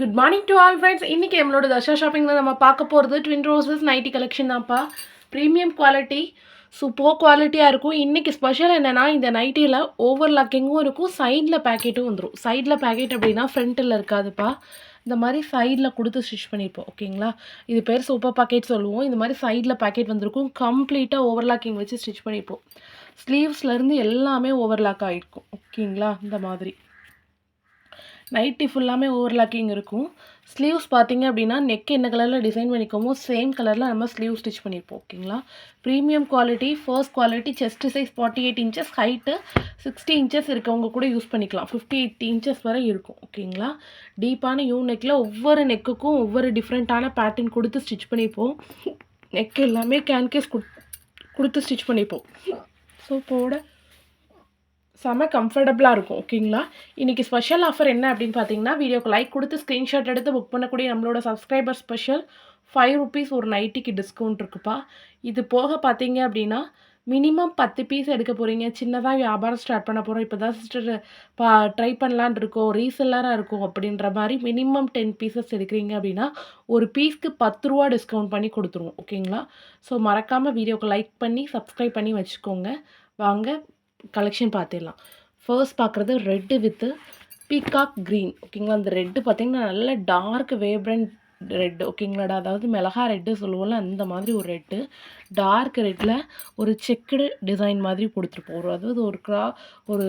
Good morning to all friends இன்றைக்கி நம்மளோட தர்ஷா ஷாப்பிங்கில் நம்ம பார்க்க போகிறது ட்வின் ரோசஸ் நைட்டி கலெக்ஷன் தான்ப்பா. ப்ரீமியம் குவாலிட்டி சூப்பர் குவாலிட்டியாக இருக்கும். இன்றைக்கி ஸ்பெஷல் என்னென்னா இந்த நைட்டியில் ஓவர் லாக்கிங்கும் இருக்கும். சைடில் பேக்கெட்டும் வந்துடும் சைடில் பேக்கெட் அப்படின்னா ஃப்ரண்ட்டில் இருக்காதுப்பா. இந்த மாதிரி சைடில் கொடுத்து ஸ்டிச் பண்ணியிருப்போம் ஓகேங்களா? இது பேர் சூப்பர் பாக்கெட் சொல்லுவோம். இந்த மாதிரி சைடில் பேக்கெட் வந்திருக்கும். கம்ப்ளீட்டாக ஓவர்லாக்கிங் வச்சு ஸ்டிச் பண்ணியிருப்போம். ஸ்லீவ்ஸ்லேருந்து எல்லாமே ஓவர்லாக் ஆகிருக்கும் ஓகேங்களா? இந்த மாதிரி. நைட்டி ஃபுல்லாமே ஓவர்லாக்கிங் இருக்கும். ஸ்லீவ்ஸ் பார்த்தீங்க அப்படின்னா நெக் என்ன கலரில் டிசைன் பண்ணிக்கோமோ சேம் கலரில் நம்ம ஸ்லீவ் ஸ்டிச் பண்ணியிருப்போம் ஓகேங்களா premium quality first quality chest size forty eight inches height sixty inches இருக்கவங்க கூட யூஸ் பண்ணிக்கலாம். ஃபிஃப்டி எயிட் இன்ச்சஸ் வரை இருக்கும் ஓகேங்களா டீப்பான யூ நெக்கில் ஒவ்வொரு நெக்குக்கும் ஒவ்வொரு டிஃப்ரெண்ட்டான பேட்டர்ன் கொடுத்து ஸ்டிச் பண்ணிப்போம். நெக் எல்லாமே கேன்கேஸ் கொடுத்து ஸ்டிச் பண்ணிப்போம். ஸோ போட செம கம்ஃபர்டபுளாக இருக்கும் ஓகேங்களா இன்றைக்கி ஸ்பெஷல் ஆஃபர் என்ன அப்படின்னு பார்த்தீங்கன்னா வீடியோக்கு லைக் கொடுத்து ஸ்க்ரீன்ஷாட் எடுத்து புக் பண்ணக்கூடிய நம்மளோட சப்ஸ்கிரைபர் ஸ்பெஷல் ஃபைவ் ருபீஸ் ஒரு நைட்டிக்கு டிஸ்கவுண்ட் இருக்குப்பா. இது போக பார்த்தீங்க அப்படின்னா மினிமம் பத்து பீஸ் எடுக்க போகிறீங்க சின்னதாக வியாபாரம் ஸ்டார்ட் பண்ண போகிறோம் இப்போ தான் சிஸ்டர் பா ட்ரை பண்ணலான் இருக்கோம். ரீசெல்லராக இருக்கும் அப்படின்ற மாதிரி மினிமம் டென் பீசஸ் எடுக்கிறீங்க அப்படின்னா ஒரு பீஸ்க்கு பத்து ரூபா டிஸ்கவுண்ட் பண்ணி கொடுத்துருவோம் ஓகேங்களா ஸோ மறக்காமல் வீடியோக்கு லைக் பண்ணி சப்ஸ்கிரைப் பண்ணி வச்சுக்கோங்க. வாங்க கலெக்ஷன் பார்த்துடலாம் ஃபர்ஸ்ட் பார்க்குறது ரெட்டு வித்து பீகாக் க்ரீன் ஓகேங்களா அந்த ரெட்டு பார்த்திங்கன்னா நல்ல டார்க் வேப்ரண்ட் ரெட்டு ஓகேங்களாடா அதாவது மிளகா ரெட்டு சொல்லுவோம்ல அந்த மாதிரி ஒரு ரெட்டு டார்க் ரெட்டில் ஒரு செக்குடு டிசைன் மாதிரி கொடுத்துருப்போம். ஒரு அதாவது ஒரு க்ரா ஒரு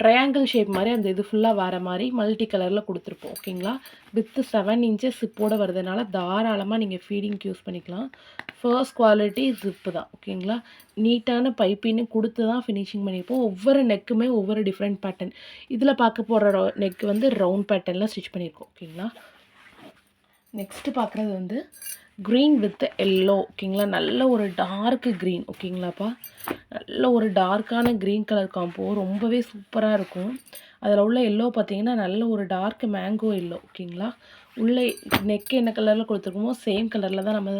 ட்ரையாங்கிள் ஷேப் மாதிரி அந்த இது ஃபுல்லாக வர மாதிரி மல்டி கலரில் கொடுத்துருப்போம் ஓகேங்களா வித்து செவன் இன்ச்சஸ் சிப்போடு வரதுனால தாராளமாக நீங்கள் ஃபீடிங்க்கு யூஸ் பண்ணிக்கலாம். ஃபர்ஸ்ட் குவாலிட்டி ஜிப்பு தான் ஓகேங்களா நீட்டான பைப்பின்னு கொடுத்து தான் ஃபினிஷிங் பண்ணியிருப்போம். ஒவ்வொரு நெக்குமே ஒவ்வொரு டிஃப்ரெண்ட் பேட்டர்ன் இதில் பார்க்க போகிற நெக் வந்து ரவுண்ட் பேட்டர்னில் ஸ்டிச் பண்ணியிருக்கோம் ஓகேங்களா நெக்ஸ்ட்டு பார்க்குறது வந்து க்ரீன் வித் எல்லோ ஓகேங்களா? நல்ல ஒரு டார்க்கு க்ரீன் ஓகேங்களாப்பா? நல்ல ஒரு டார்க்கான க்ரீன் கலர் காம்போ ரொம்பவே சூப்பராக இருக்கும். அதில் உள்ள எல்லோ பார்த்தீங்கன்னா நல்ல ஒரு டார்க் மேங்கோ எல்லோ ஓகேங்களா? உள்ளே நெக் என்ன கலரில் கொடுத்துருக்கோமோ சேம் கலரில் தான் நம்ம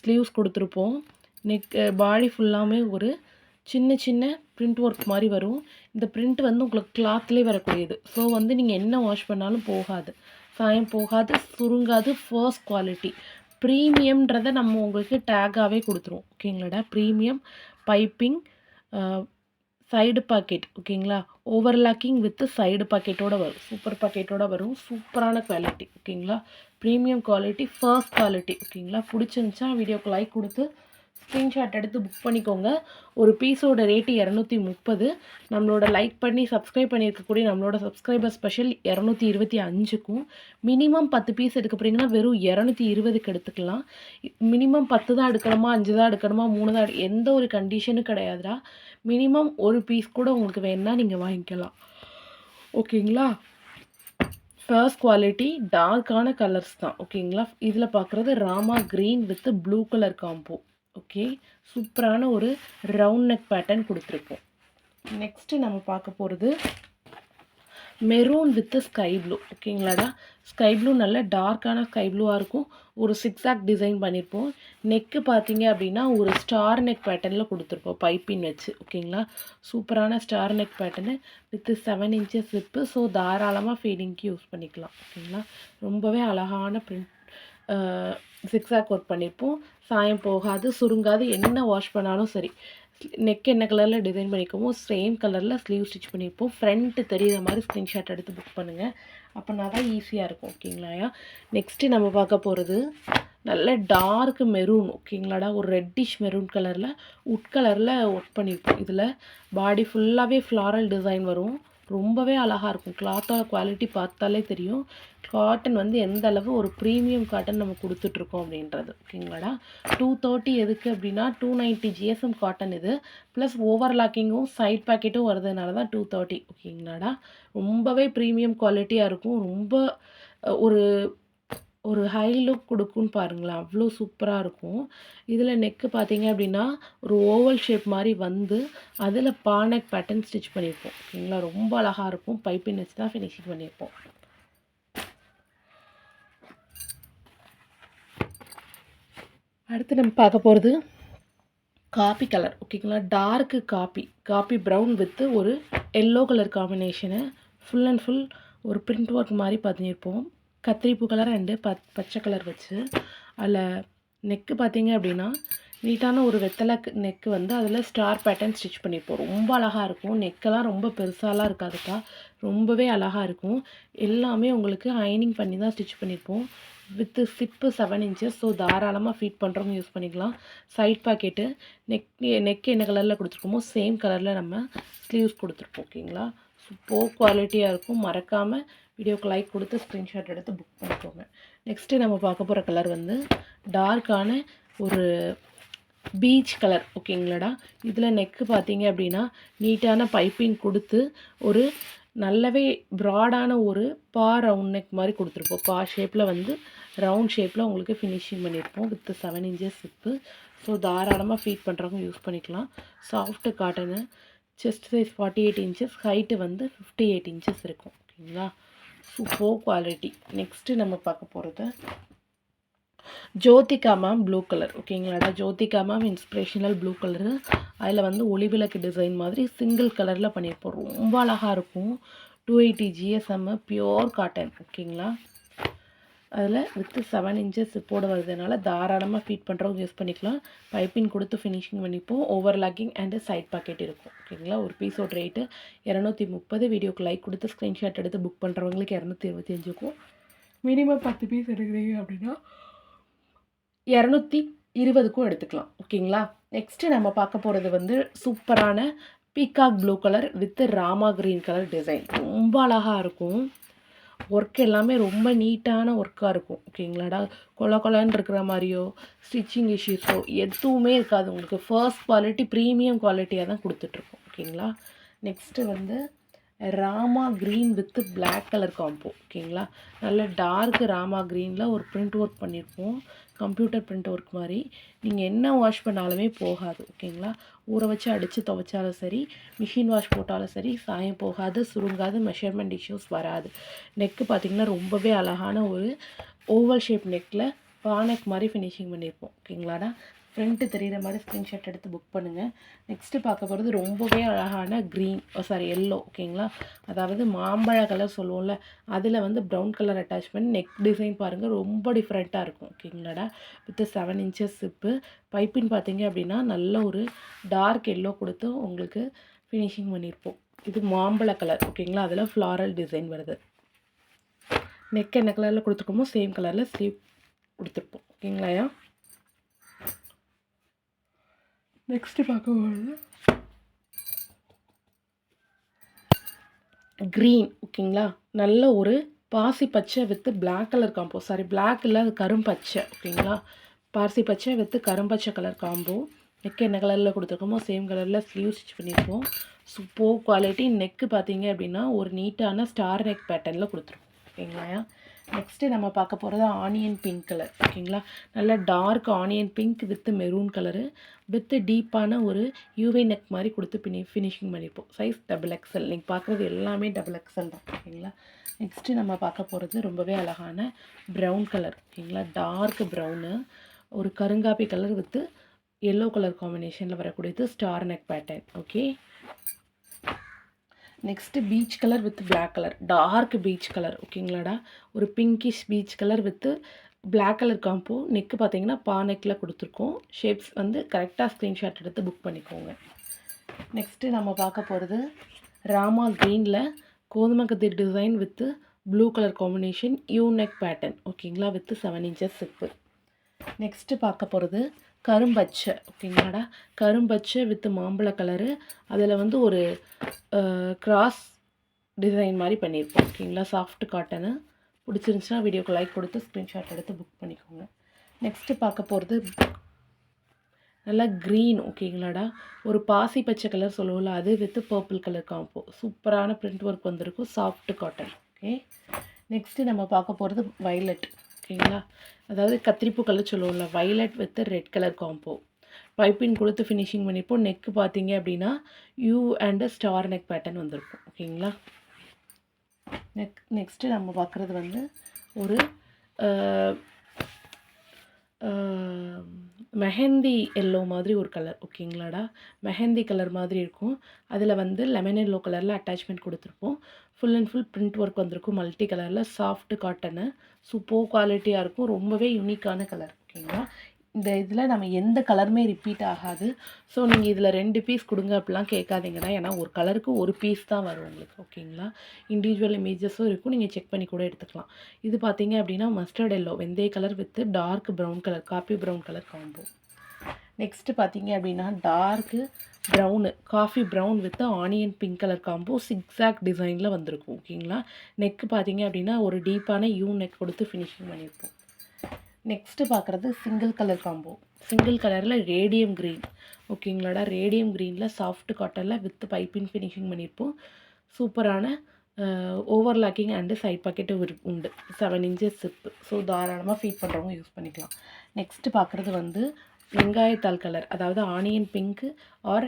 ஸ்லீவ்ஸ் கொடுத்துருப்போம். நெக் பாடி ஃபுல்லாமே ஒரு சின்ன சின்ன ப்ரிண்ட் ஒர்க் மாதிரி வரும். இந்த ப்ரிண்ட் வந்து உங்களுக்கு கிளாத்லேயே வரக்கூடியது. ஸோ வந்து நீங்கள் என்ன வாஷ் பண்ணாலும் போகாது. சாயம் போகாது சுருங்காது ஃபர்ஸ்ட் குவாலிட்டி ப்ரீமியம்ன்றதை நம்ம உங்களுக்கு டேக்காகவே கொடுத்துருவோம். ஓகேங்களாடா ப்ரீமியம் பைப்பிங் சைடு பாக்கெட் ஓகேங்களா ஓவர்லாக்கிங் வித்து சைடு பாக்கெட்டோட வரும். சூப்பர் பாக்கெட்டோட வரும். சூப்பரான குவாலிட்டி ஓகேங்களா ப்ரீமியம் குவாலிட்டி ஃபர்ஸ்ட் குவாலிட்டி ஓகேங்களா பிடிச்சிருந்துச்சா? வீடியோக்கு லைக் கொடுத்து ஸ்க்ரீன்ஷாட் எடுத்து புக் பண்ணிக்கோங்க. ஒரு பீஸோட ரேட்டு இரநூத்தி முப்பது. நம்மளோட லைக் பண்ணி சப்ஸ்கிரைப் பண்ணியிருக்கக்கூடிய நம்மளோட சப்ஸ்கிரைபர் ஸ்பெஷல் இரநூத்தி இருபத்தி அஞ்சுக்கும். மினிமம் பத்து பீஸ் எடுக்க போகிறீங்கன்னா வெறும் இரநூத்தி இருபதுக்கு எடுத்துக்கலாம். மினிமம் பத்து தான் எடுக்கணுமா அஞ்சு தான் எடுக்கணுமா மூணு தான் எந்த ஒரு கண்டிஷனும் கிடையாதுடா. மினிமம் ஒரு பீஸ் கூட உங்களுக்கு வேணுன்னா நீங்கள் வாங்கிக்கலாம். ஓகேங்களா? ஃபர்ஸ்ட் குவாலிட்டி டார்க்கான கலர்ஸ் தான். ஓகேங்களா? இதில் பார்க்குறது Rama green with blue colour combo okay? சூப்பரான ஒரு ரவுண்ட் நெக் பேட்டர்ன் கொடுத்துருக்கோம். நெக்ஸ்ட்டு நம்ம பார்க்க போகிறது மெரூன் வித்து ஸ்கை ப்ளூ ஓகேங்களாடா? ஸ்கை ப்ளூ நல்ல டார்க்கான ஸ்கை ப்ளூவாக இருக்கும். ஒரு சிக்ஸாக் டிசைன் பண்ணியிருப்போம் நெக்கு பார்த்தீங்க அப்படின்னா ஒரு ஸ்டார் நெக் பேட்டர்னில் கொடுத்துருப்போம். பைப்பின் வச்சு. ஓகேங்களா? சூப்பரான star neck pattern with seven inches slip so தாராளமாக ஃபீடிங்க்கு யூஸ் பண்ணிக்கலாம். ஓகேங்களா? ரொம்பவே அழகான பிரிண்ட் சிக்ஸாக் ஒர்க் பண்ணியிருப்போம் சாயம் போகாது சுருங்காது என்ன வாஷ் பண்ணாலும் சரி. நெக் என்ன கலரில் டிசைன் பண்ணிக்கோமோ சேம் கலரில் ஸ்லீவ் ஸ்டிச் பண்ணியிருப்போம் ஃப்ரண்ட்டு தெரிகிற மாதிரி ஸ்க்ரீன்ஷாட் எடுத்து புக் பண்ணுங்கள் அப்போனா தான் ஈஸியாக இருக்கும் ஓகேங்களாயா நெக்ஸ்ட்டு நம்ம பார்க்க போகிறது நல்ல டார்க் மெரூன் ஓகேங்களாடா? ஒரு ரெட்டிஷ் மெரூன் கலரில் உட் கலரில் ஒர்க் பண்ணியிருப்போம் இதில் பாடி ஃபுல்லாகவே ஃப்ளாரல் டிசைன் வரும். ரொம்பவே அழகாக இருக்கும். கிளாத்தோட குவாலிட்டி பார்த்தாலே தெரியும். காட்டன் வந்து எந்த அளவு ஒரு ப்ரீமியம் காட்டன் நம்ம கொடுத்துட்ருக்கோம் அப்படின்றது. ஓகேங்களாடா டூ தேர்ட்டி எதுக்கு அப்படின்னா டூ நைன்ட்டி ஜிஎஸ்எம் காட்டன் இது. ப்ளஸ் ஓவர்லாக்கிங்கும் சைட் பேக்கெட்டும் வருதுனால தான் டூ தேர்ட்டி ஓகேங்களாடா ரொம்பவே ப்ரீமியம் குவாலிட்டியாக இருக்கும். ரொம்ப ஒரு ஒரு ஹை லுக் கொடுக்கும்னு பாருங்களேன். அவ்வளோ சூப்பராக இருக்கும். இதில் நெக்கு பார்த்தீங்க அப்படின்னா ஒரு ஓவல் ஷேப் மாதிரி வந்து அதில் பானக் பேட்டர்ன் ஸ்டிச் பண்ணியிருப்போம் ஓகேங்களா? ரொம்ப அழகாக இருக்கும். பைப்பின் வச்சு தான் ஃபினிஷிங் பண்ணியிருப்போம் அடுத்து நம்ம பார்க்க போகிறது காப்பி கலர் ஓகேங்களா? டார்க்கு காப்பி காப்பி ப்ரௌன் வித்து ஒரு yellow colour combination full and full ஒரு பிரிண்ட் ஒர்க் மாதிரி பண்ணியிருப்போம் கத்திரிப்பூ கலர் அண்டு பத் பச்சை கலர் வச்சு. அதில் நெக்கு பார்த்தீங்க அப்படின்னா நீட்டான ஒரு வெத்தலை நெக்கு வந்து அதில் ஸ்டார் பேட்டர்ன் ஸ்டிச் பண்ணியிருப்போம் ரொம்ப அழகாக இருக்கும். நெக்கெல்லாம் ரொம்ப பெருசாலாம் இருக்காதுக்கா. ரொம்பவே அழகாக இருக்கும். எல்லாமே உங்களுக்கு அயனிங் பண்ணி தான் ஸ்டிச் பண்ணியிருப்போம் with zip seven inches so தாராளமாக ஃபீட் பண்ணுறவங்க யூஸ் பண்ணிக்கலாம். சைட் பாக்கெட்டு நெக் நெக் என்ன கலரில் கொடுத்துருக்கோமோ சேம் கலரில் நம்ம ஸ்லீவ்ஸ் கொடுத்துருப்போம் ஓகேங்களா சூப்பர் குவாலிட்டியாக இருக்கும். மறக்காமல் வீடியோக்கு லைக் கொடுத்து ஸ்க்ரீன்ஷாட் எடுத்து புக் பண்ணிக்கோங்க. நெக்ஸ்ட்டு நம்ம பார்க்க போகிற கலர் வந்து டார்க்கான ஒரு பீச் கலர் ஓகேங்களாடா இதில் நெக்கு பார்த்தீங்க அப்படின்னா நீட்டான பைப்பிங் கொடுத்து ஒரு நல்லாவே ப்ராடான ஒரு பா ரவுண்ட் நெக் மாதிரி கொடுத்துருப்போம். பா ஷேப்பில் வந்து ரவுண்ட் ஷேப்பில் உங்களுக்கு ஃபினிஷிங் பண்ணியிருப்போம் with seven inches zip so தாராளமாக ஃபீட் பண்ணுறவங்க யூஸ் பண்ணிக்கலாம். Soft cotton chest size forty eight inches height வந்து ஃபிஃப்டி எயிட் இன்ச்சஸ் இருக்கும் ஓகேங்களா சூப்பர் குவாலிட்டி நெக்ஸ்ட்டு நம்ம பார்க்க போகிறது Jyothika ma'am blue colour ஓகேங்களாடா Jyothika ma'am inspirational blue colour அதில் வந்து ஒளிவிளக்கு டிசைன் மாதிரி சிங்கிள் கலரில் பண்ணியிருப்போம். ரொம்ப அழகாக இருக்கும். Two eighty GSM pure cotton ஓகேங்களா அதில் வித்து செவன் இன்ச்சஸ் போட வருதுனால தாராளமாக ஃபீட் பண்ணுறவங்க யூஸ் பண்ணிக்கலாம். பைப்பிங் கொடுத்து ஃபினிஷிங் பண்ணிப்போம். Over locking and side pocket இருக்கும் ஓகேங்களா ஒரு பீஸோட ரேட்டு இரநூத்தி முப்பது வீடியோக்கு லைக் கொடுத்து ஸ்க்ரீன்ஷாட் எடுத்து புக் பண்ணுறவங்களுக்கு இரநூத்தி இருபத்தஞ்சுக்கும் மினிமம் பத்து பீஸ் எடுக்கிறீங்க அப்படின்னா இரநூத்தி இருபதுக்கும் எடுத்துக்கலாம். ஓகேங்களா நெக்ஸ்ட்டு நம்ம பார்க்க போகிறது வந்து சூப்பரான peacock blue colour with Rama green colour design ரொம்ப அழகாக இருக்கும். ஒர்க் எல்லாமே ரொம்ப நீட்டான ஒர்க்காக இருக்கும். ஓகேங்களாடா கொல கொலன்னு இருக்கிற மாதிரியோ ஸ்டிச்சிங் இஷ்யூஸோ எதுவுமே இருக்காது. உங்களுக்கு ஃபர்ஸ்ட் குவாலிட்டி ப்ரீமியம் குவாலிட்டியாக தான் கொடுத்துட்ருக்கோம். ஓகேங்களா நெக்ஸ்ட்டு வந்து Rama green with black colour combo ஓகேங்களா நல்ல டார்க் ராமா க்ரீனில் ஒரு பிரிண்ட் ஒர்க் பண்ணியிருப்போம். கம்ப்யூட்டர் பிரிண்ட் ஒர்க் மாதிரி. நீங்கள் என்ன வாஷ் பண்ணாலுமே போகாது. ஓகேங்களா ஊற வச்சு அடித்து துவைச்சாலும் சரி மிஷின் வாஷ் போட்டாலும் சரி சாயம் போகாது சுருங்காது மெஷர்மெண்ட் இஷ்யூஸ் வராது. நெக்கு பார்த்திங்கன்னா ரொம்பவே அழகான ஒரு ஓவல் ஷேப் நெக்கில் பானக் மாதிரி ஃபினிஷிங் பண்ணியிருப்போம் ஓகேங்களாடா? ஃப்ரண்ட்டு தெரிகிற மாதிரி ஸ்க்ரீன்ஷாட் எடுத்து புக் பண்ணுங்கள் நெக்ஸ்ட்டு பார்க்க போகிறது ரொம்பவே அழகான க்ரீன் சாரி எல்லோ ஓகேங்களா அதாவது மாம்பழ கலர் சொல்லுவோம்ல அதில் வந்து brown colour attachment neck design பாருங்கள் ரொம்ப டிஃப்ரெண்ட்டாக இருக்கும் ஓகேங்களாடா with seven inches zip piping பார்த்தீங்க அப்படின்னா நல்ல ஒரு டார்க் எல்லோ கொடுத்து உங்களுக்கு ஃபினிஷிங் பண்ணியிருப்போம். இது மாம்பழ கலர் ஓகேங்களா அதில் ஃப்ளாரல் டிசைன் வருது. நெக் என்ன கலரில் கொடுத்துருக்கோமோ சேம் கலரில் ஸ்லீவ் கொடுத்துருப்போம் ஓகேங்களாயா நெக்ஸ்ட்டு பார்க்க போகிறது க்ரீன் ஓகேங்களா நல்ல ஒரு பாசி பச்சை with black colour combo sorry black இல்லை அது கரும்பச்சை ஓகேங்களா பாசி பச்சை வித்து கரும்பச்சை கலர் காம்போ நெக் என்ன கலரில் கொடுத்துருக்கோமோ சேம் கலரில் ஸ்லீவ் ஸ்டிச் பண்ணியிருப்போம் சூப்பர் குவாலிட்டி நெக்கு பார்த்தீங்க அப்படின்னா ஒரு நீட்டான ஸ்டார் நெக் பேட்டர்னில் கொடுத்துருக்கோம் ஓகேங்களா நெக்ஸ்ட்டு நம்ம பார்க்க போகிறது ஆனியன் பிங்க் கலர் ஓகேங்களா நல்ல dark onion pink with maroon colour with டீப்பான ஒரு யூவே நெக் மாதிரி கொடுத்து பினி ஃபினிஷிங் பண்ணியிருப்போம் சைஸ் டபுள் எக்ஸல் நீங்கள் பார்க்குறது எல்லாமே டபுள் எக்ஸல் தான். ஓகேங்களா நெக்ஸ்ட்டு நம்ம பார்க்க போகிறது ரொம்பவே அழகான ப்ரௌன் கலர் ஓகேங்களா டார்க் ப்ரௌனு ஒரு கருங்காப்பி கலர் வித்து எல்லோ கலர் காம்பினேஷனில் வரக்கூடியது star neck pattern okay next peach colour with black colour dark peach colour ஓகேங்களாடா ஒரு pinkish peach colour with black colour combo neck பார்த்தீங்கன்னா பா நெக்கில் கொடுத்துருக்கோம். ஷேப்ஸ் வந்து கரெக்டாக ஸ்க்ரீன்ஷாட் எடுத்து புக் பண்ணிக்கோங்க. நெக்ஸ்ட்டு நம்ம பார்க்க போகிறது ராமா க்ரீனில் கோதுமை கதிர் design with blue colour combination U neck pattern ஓகேங்களா with seven inches zip next பார்க்க போகிறது கரும்பச்சை ஓகேங்களாடா? கரும்பச்சை வித் மாம்பழ கலரு. அதில் வந்து ஒரு கிராஸ் டிசைன் மாதிரி பண்ணியிருப்போம் ஓகேங்களா? சாஃப்ட் காட்டனு பிடிச்சிருந்துச்சுன்னா வீடியோக்கு லைக் கொடுத்து ஸ்க்ரீன்ஷாட் எடுத்து புக் பண்ணிக்கோங்க. நெக்ஸ்ட்டு பார்க்க போகிறது நல்லா க்ரீன் ஓகேங்களாடா? ஒரு பாசி பச்சை கலர் சொல்லுவோம்ல அது வித்து பர்பிள் கலர் காம்போ சூப்பரான பிரிண்ட் ஒர்க் வந்திருக்கும் சாஃப்ட் காட்டன் ஓகே? நெக்ஸ்ட்டு நம்ம பார்க்க போகிறது வைலட் ஓகேங்களா? அதாவது கத்திரிப்பூ கலர் சொல்லுவோம்ல violet with red colour combo piping கொடுத்து ஃபினிஷிங் பண்ணிப்போம். நெக்கு பார்த்தீங்க அப்படின்னா U and star neck pattern வந்திருக்கும். ஓகேங்களா? நெக் நெக்ஸ்ட்டு நம்ம பார்க்குறது வந்து ஒரு மெஹந்தி எல்லோ மாதிரி ஒரு கலர் ஓகேங்களாடா? மெஹந்தி கலர் மாதிரி இருக்கும். அதில் வந்து லெமன் எல்லோ கலரில் அட்டாச்மெண்ட் கொடுத்துருப்போம். Full and full print work வந்திருக்கும். மல்டி கலரில் சாஃப்ட் காட்டனு சூப்பர் குவாலிட்டியாக இருக்கும். ரொம்பவே யூனிக்கான கலர் ஓகேங்களா? இந்த இதில் நம்ம எந்த கலருமே ரிப்பீட் ஆகாது. ஸோ நீங்கள் இதில் ரெண்டு பீஸ் கொடுங்க அப்படிலாம் கேட்காதீங்கன்னா ஏன்னா ஒரு கலருக்கு ஒரு பீஸ் தான் வரும் உங்களுக்கு ஓகேங்களா இண்டிவிஜுவல் இமேஜஸும் இருக்கும். நீங்கள் செக் பண்ணி கூட எடுத்துக்கலாம். இது பார்த்தீங்க அப்படின்னா மஸ்டர்ட் எல்லோ வெந்தய colour with dark brown colour coffee brown colour combo next பார்த்தீங்க அப்படின்னா dark brown coffee brown with onion pink colour combo zigzag டிசைனில் வந்திருக்கும் ஓகேங்களா நெக்கு பார்த்தீங்க அப்படின்னா ஒரு டீப்பான யூ நெக் கொடுத்து ஃபினிஷிங் பண்ணியிருப்போம். நெக்ஸ்ட்டு பார்க்குறது சிங்கிள் கலர் காம்போ சிங்கிள் கலரில் ரேடியம் க்ரீன் ஓகேங்களாடா ரேடியம் க்ரீனில் சாஃப்ட் காட்டனில் வித் பைப்பிங் ஃபினிஷிங் பண்ணியிருப்போம் சூப்பரான ஓவர்லாக்கிங் அண்டு சைட் பாக்கெட்டு உண்டு. செவன் இன்ச்சஸ் சிப்பு ஸோ தாராளமாக ஃபீட் பண்ணுறவங்க யூஸ் பண்ணிக்கலாம். நெக்ஸ்ட்டு பார்க்குறது வந்து வெங்காயத்தாள் கலர் அதாவது ஆனியன் பிங்க்கு ஆர்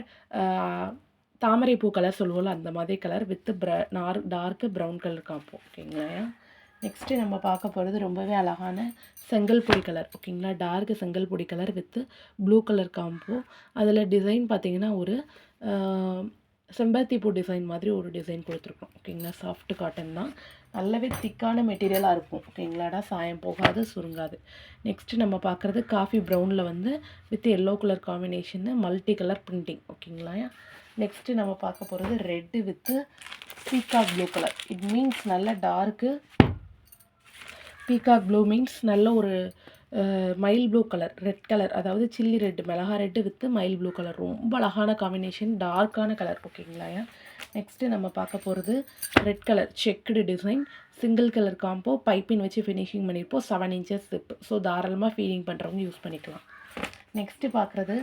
தாமரைப்பூ கலர் சொல்லுவோம்ல அந்த மாதிரி கலர் வித் ப்ர நார் டார்க்கு ப்ரௌன் கலர் காப்போம் ஓகேங்களா நெக்ஸ்ட்டு நம்ம பார்க்க போகிறது ரொம்பவே அழகான செங்கல் பொடி கலர் ஓகேங்களா டார்க் செங்கல் பொடி colour with blue colour combo அதில் டிசைன் பார்த்திங்கன்னா ஒரு செம்பருத்தி பூ டிசைன் மாதிரி ஒரு டிசைன் கொடுத்துருக்கோம். ஓகேங்களா சாஃப்ட் காட்டன் தான். நல்லாவே திக்கான மெட்டீரியலாக இருக்கும். ஓகேங்களாடா சாயம் போகாது சுருங்காது. நெக்ஸ்ட்டு நம்ம பார்க்குறது காஃபி ப்ரௌனில் வந்து with yellow colour combination multi colour printing ஓகேங்களா நெக்ஸ்ட்டு நம்ம பார்க்க போகிறது red with peacock blue colour it means நல்ல டார்க்கு பீகாக் ப்ளூ மீன்ஸ் நல்ல ஒரு மயில் ப்ளூ கலர் ரெட் கலர் அதாவது சில்லி ரெட்டு மிளகா ரெட்டு வித்து மயில் ப்ளூ கலர். ரொம்ப அழகான காம்பினேஷன் டார்க்கான கலர். ஓகேங்களா நெக்ஸ்ட்டு நம்ம பார்க்க போகிறது red colour checked design. Single colour combo piping வச்சு ஃபினிஷிங் பண்ணியிருப்போம். செவன் இன்ச்சஸ் சிப் ஸோ தாராளமாக ஃபீலிங் பண்ணுறவங்க யூஸ் பண்ணிக்கலாம். நெக்ஸ்ட்டு பார்க்குறது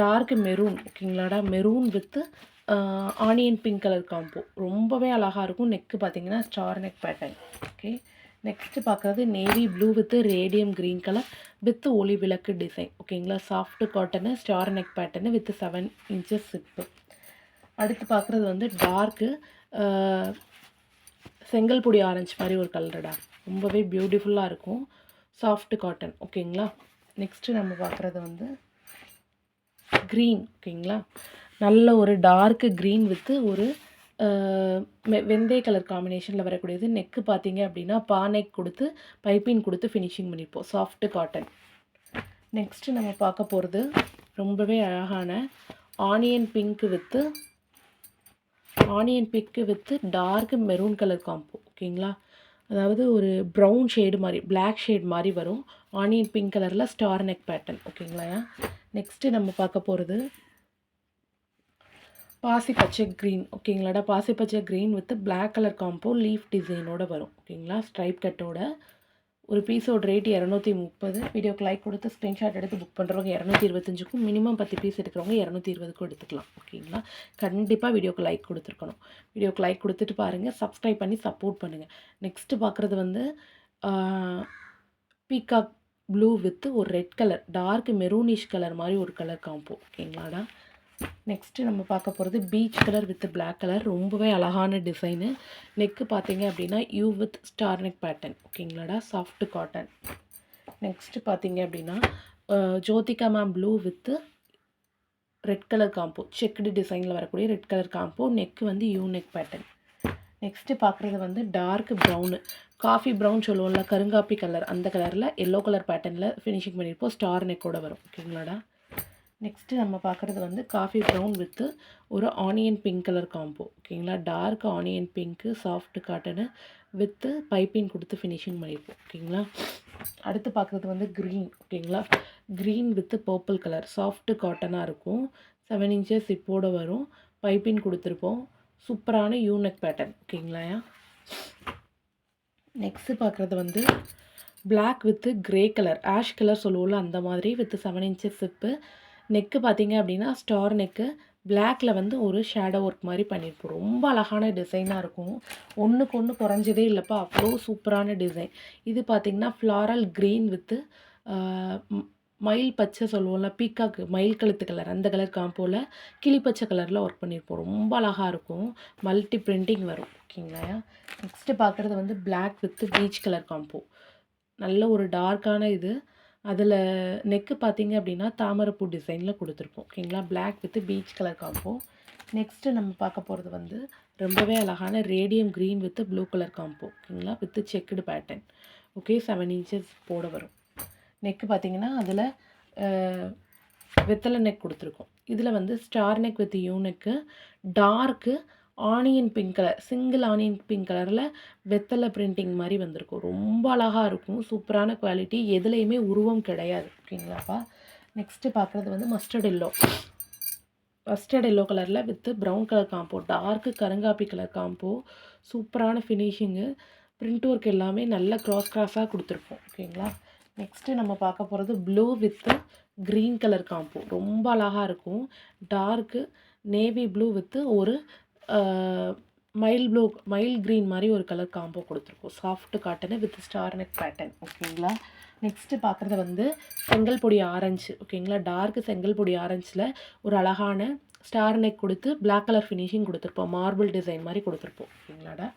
dark maroon ஓகேங்களாடா maroon with onion pink colour combo. ரொம்பவே அழகாக இருக்கும். நெக்கு பார்த்தீங்கன்னா star neck pattern okay next பார்க்குறது navy blue with radium green colour with ஒளி விளக்கு டிசைன் ஓகேங்களா soft cotton star neck pattern with seven inches zip அடுத்து பார்க்குறது வந்து டார்க்கு செங்கல் பொடி ஆரஞ்சு மாதிரி ஒரு கலருடா ரொம்பவே பியூட்டிஃபுல்லாக இருக்கும். சாஃப்ட் காட்டன் ஓகேங்களா நெக்ஸ்ட்டு நம்ம பார்க்குறது வந்து க்ரீன் ஓகேங்களா நல்ல ஒரு டார்க்கு க்ரீன் வித்து ஒரு வெந்தய கலர் காம்பினேஷனில் வரக்கூடியது நெக்கு பார்த்தீங்க அப்படின்னா பா கொடுத்து பைப்பிங் கொடுத்து ஃபினிஷிங் பண்ணியிருப்போம் சாஃப்ட்டு காட்டன் நெக்ஸ்ட்டு நம்ம பார்க்க போகிறது ரொம்பவே அழகான onion pink with onion pink with dark maroon colour combo ஓகேங்களா அதாவது ஒரு ப்ரௌன் ஷேடு மாதிரி பிளாக் ஷேட் மாதிரி வரும். ஆனியன் பிங்க் கலரில் ஸ்டார் நெக் பேட்டர்ன் ஓகேங்களா நெக்ஸ்ட்டு நம்ம பார்க்க போகிறது பாசி பச்சை க்ரீன் ஓகேங்களாடா? பாசி பச்சை green with black colour combo leaf டிசைனோடு வரும். ஓகேங்களா? ஸ்ட்ரைப் கட்டோட ஒரு பீஸோட ரேட் இரநூத்தி முப்பது. வீடியோக்கு லைக் கொடுத்து ஸ்க்ரீன்ஷாட் எடுத்து புக் பண்ணுறவங்க இரநூத்தி இருபத்தஞ்சுக்கும் மினிமம் பத்து பீஸ் எடுக்கிறவங்க இரநூத்தி இருபதுக்கும் எடுத்துக்கலாம். ஓகேங்களா? கண்டிப்பாக வீடியோக்கு லைக் கொடுத்துருக்கணும். வீடியோக்கு லைக் கொடுத்துட்டு பாருங்கள் சப்ஸ்கிரைப் பண்ணி சப்போர்ட் பண்ணுங்கள் நெக்ஸ்ட்டு பார்க்குறது வந்து பீகாக் ப்ளூ வித் ஒரு red colour dark maroonish colour மாதிரி ஒரு கலர் காம்போ ஓகேங்களாடா? நெக்ஸ்ட்டு நம்ம பார்க்க போகிறது peach colour with black colour ரொம்பவே அழகான டிசைனு நெக்கு பார்த்தீங்க அப்படின்னா U with star neck pattern ஓகேங்களாடா soft cotton next பார்த்தீங்க அப்படின்னா Jyothika ma'am blue with red colour combo checked டிசைனில் வரக்கூடிய ரெட் கலர் காம்போ நெக்கு வந்து யூ நெக் பேட்டர்ன் நெக்ஸ்ட்டு பார்க்குறது வந்து டார்க் ப்ரௌனு காஃபி ப்ரௌன் சொல்லுவோம்ல கருங்காப்பி கலர் அந்த கலரில் எல்லோ கலர் பேட்டர்னில் ஃபினிஷிங் பண்ணியிருப்போம் ஸ்டார் நெக்கோட வரும். ஓகேங்களாடா நெக்ஸ்ட்டு நம்ம பார்க்குறது வந்து காஃபி ப்ரௌன் வித்து ஒரு ஆனியன் பிங்க் கலர் காம்போ ஓகேங்களா dark onion pink soft cotton with piping கொடுத்து ஃபினிஷிங் பண்ணியிருப்போம் ஓகேங்களா அடுத்து பார்க்குறது வந்து க்ரீன் ஓகேங்களா green with purple colour soft காட்டனாக இருக்கும். செவன் இன்ச்சஸ் இப்போட வரும். பைப்பிங் கொடுத்துருப்போம். சூப்பரான யூனெக் பேட்டர்ன் ஓகேங்களா நெக்ஸ்ட்டு பார்க்குறது வந்து black with grey colour ash colour சொல்லுவோம்ல அந்த மாதிரி with seven inches zip neck பார்த்தீங்க அப்படின்னா ஸ்டார் நெக்கு பிளாக்ல வந்து ஒரு ஷேடோ ஒர்க் மாதிரி பண்ணியிருப்போம். ரொம்ப அழகான டிசைனாக இருக்கும். ஒன்றுக்கு ஒன்று குறைஞ்சதே இல்லைப்பா. அவ்வளோ சூப்பரான டிசைன் இது பார்த்திங்கன்னா ஃப்ளாரல் க்ரீன் வித்து மயில் பச்சை சொல்லுவோம்ல பீக்காக்கு மயில் கழுத்து கலர் அந்த கலர் காம்போவில் கிளி பச்சை கலரில் ஒர்க் பண்ணியிருப்போம். ரொம்ப அழகாக இருக்கும். மல்டி பிரிண்டிங் வரும். ஓகேங்களா? நெக்ஸ்ட்டு பார்க்குறது வந்து black with peach colour combo நல்ல ஒரு டார்க்கான இது. அதில் நெக்கு பார்த்தீங்க அப்படின்னா தாமரைப்பூ டிசைனில் கொடுத்துருக்கோம் ஓகேங்களா? Black with peach colour combo next நம்ம பார்க்க போகிறது வந்து ரொம்பவே அழகான radium green with blue colour combo ஓகேங்களா? With checked pattern okay seven inches போட வரும். நெக்கு பார்த்தீங்கன்னா அதில் வெத்தலை நெக் கொடுத்துருக்கோம். இதில் வந்து star neck with U neck dark onion pink colour single onion pink கலரில் வெத்தலை பிரிண்டிங் மாதிரி வந்திருக்கும். ரொம்ப அழகாக இருக்கும். சூப்பரான குவாலிட்டி எதுலேயுமே உருவம் கிடையாது. ஓகேங்களாப்பா நெக்ஸ்ட்டு பார்க்குறது வந்து மஸ்டர்ட் எல்லோ மஸ்டர்ட் எல்லோ கலரில் with brown colour combo dark கருங்காப்பி colour combo சூப்பரான ஃபினிஷிங்கு பிரிண்ட் ஒர்க் எல்லாமே நல்ல க்ராஸ் க்ராஸாக கொடுத்துருப்போம் ஓகேங்களா? நெக்ஸ்ட்டு நம்ம பார்க்க போகிறது blue with green colour combo ரொம்ப அழகாக இருக்கும். டார்க்கு நேவி ப்ளூ வித்து ஒரு மைல் ப்ளூ மைல் க்ரீன் மாதிரி ஒரு கலர் காம்போ கொடுத்துருக்கோம். Soft cotton with star neck pattern ஓகேங்களா நெக்ஸ்ட்டு பார்க்குறது வந்து செங்கல் பொடி ஆரஞ்சு ஓகேங்களா டார்க் செங்கல் பொடி ஆரஞ்சில் ஒரு அழகான ஸ்டார் நெக் கொடுத்து பிளாக் கலர் ஃபினிஷிங் கொடுத்துருப்போம். மார்பிள் டிசைன் மாதிரி கொடுத்துருப்போம் ஓகேங்களாடா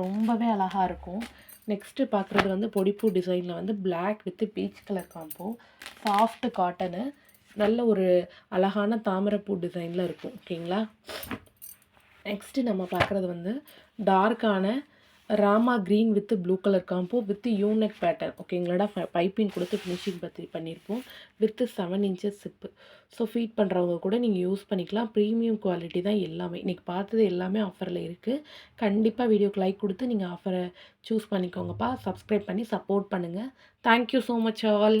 ரொம்பவே அழகாக இருக்கும். நெக்ஸ்ட்டு பார்க்குறது வந்து பொடிப்பூ டிசைனில் வந்து black with peach colour combo soft cotton நல்ல ஒரு அழகான தாமரைப்பூ டிசைனில் இருக்கும் ஓகேங்களா நெக்ஸ்ட்டு நம்ம பார்க்குறது வந்து டார்க்கான Rama green with blue colour combo with U neck pattern ஓகேங்களாடா piping கொடுத்து ஃபினிஷிங் பற்றி பண்ணியிருப்போம். With seven inches zip so feed பண்ணுறவங்க கூட நீங்கள் யூஸ் பண்ணிக்கலாம். ப்ரீமியம் குவாலிட்டி தான் எல்லாமே. இன்றைக்கி பார்த்தது எல்லாமே ஆஃபரில் இருக்குது கண்டிப்பாக வீடியோக்கு லைக் கொடுத்து நீங்கள் ஆஃபரை சூஸ் பண்ணிக்கோங்கப்பா. சப்ஸ்கிரைப் பண்ணி சப்போர்ட் பண்ணுங்கள் thank you so much all